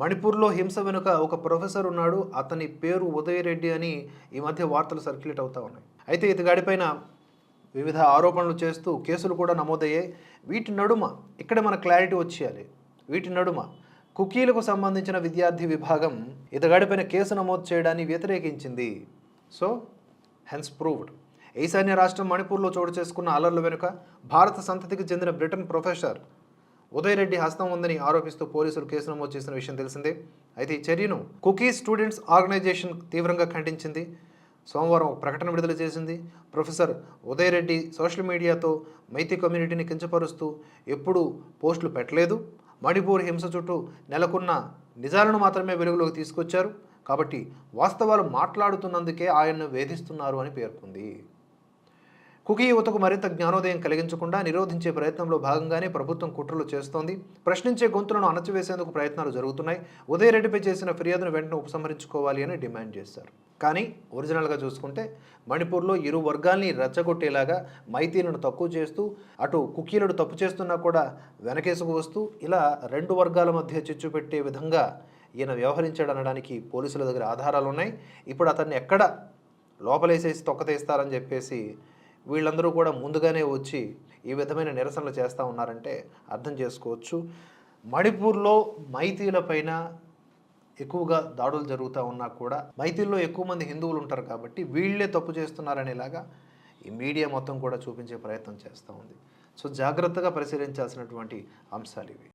మణిపూర్లో హింస వెనుక ఒక ప్రొఫెసర్ ఉన్నాడు. అతని పేరు ఉదయరెడ్డి అని ఈ మధ్య వార్తలు సర్క్యులేట్ అవుతా ఉన్నాయి. అయితే ఇతగాడిపైన వివిధ ఆరోపణలు చేస్తూ కేసులు కూడా నమోదయ్యాయి. వీటి నడుమ ఇక్కడే మన క్లారిటీ వచ్చేయాలి. వీటి నడుమ కుకీలకు సంబంధించిన విద్యార్థి విభాగం ఇతగాడిపైన కేసు నమోదు చేయడాన్ని వ్యతిరేకించింది. సో హెన్స్ ప్రూవ్డ్ ఈశాన్య రాష్ట్రం మణిపూర్లో చోటు చేసుకున్న అలర్ల వెనుక భారత సంతతికి చెందిన బ్రిటన్ ప్రొఫెసర్ ఉదయరెడ్డి హస్తం ఉందని ఆరోపిస్తూ పోలీసులు కేసు నమోదు చేసిన విషయం తెలిసిందే. అయితే ఈ చర్యను కుకీ స్టూడెంట్స్ ఆర్గనైజేషన్ తీవ్రంగా ఖండించింది. సోమవారం ఒక ప్రకటన విడుదల చేసింది. ప్రొఫెసర్ ఉదయరెడ్డి సోషల్ మీడియాతో మైతి కమ్యూనిటీని కించపరుస్తూ ఎప్పుడూ పోస్టులు పెట్టలేదు. మణిపూర్ హింస చుట్టూ నెలకొన్న నిజాలను మాత్రమే వెలుగులోకి తీసుకొచ్చారు. కాబట్టి వాస్తవాలు మాట్లాడుతున్నందుకే ఆయన్ను వేధిస్తున్నారు అని పేర్కొంది. కుకీ యువతకు మరింత జ్ఞానోదయం కలిగించకుండా నిరోధించే ప్రయత్నంలో భాగంగానే ప్రభుత్వం కుట్రలు చేస్తోంది. ప్రశ్నించే గొంతులను అణచివేసేందుకు ప్రయత్నాలు జరుగుతున్నాయి. ఉదయరెడ్డిపై చేసిన ఫిర్యాదును వెంటనే ఉపసంహరించుకోవాలి అని డిమాండ్ చేశారు. కానీ ఒరిజినల్గా చూసుకుంటే మణిపూర్లో ఇరు వర్గాల్ని రెచ్చగొట్టేలాగా మైతీలను తక్కువ చేస్తూ అటు కుకీలను తప్పు చేస్తున్నా కూడా వెనకేసుకు వస్తూ ఇలా రెండు వర్గాల మధ్య చిచ్చు పెట్టే విధంగా ఈయన వ్యవహరించాడు అనడానికి పోలీసుల దగ్గర ఆధారాలు ఉన్నాయి ఇప్పుడు అతన్ని ఎక్కడ లోపలేసేసి తొక్కతీస్తారని చెప్పేసి వీళ్ళందరూ కూడా ముందుగానే వచ్చి ఈ విధమైన నిరసనలు చేస్తూ ఉన్నారంటే అర్థం చేసుకోవచ్చు. మణిపూర్లో మైతీలపైన ఎక్కువగా దాడులు జరుగుతూ ఉన్నా కూడా మైతీల్లో ఎక్కువ మంది హిందువులు ఉంటారు కాబట్టి వీళ్ళే తప్పు చేస్తున్నారనేలాగా ఈ మీడియా మొత్తం కూడా చూపించే ప్రయత్నం చేస్తూ ఉంది. సో జాగ్రత్తగా పరిశీలించాల్సినటువంటి అంశాలు ఇవి.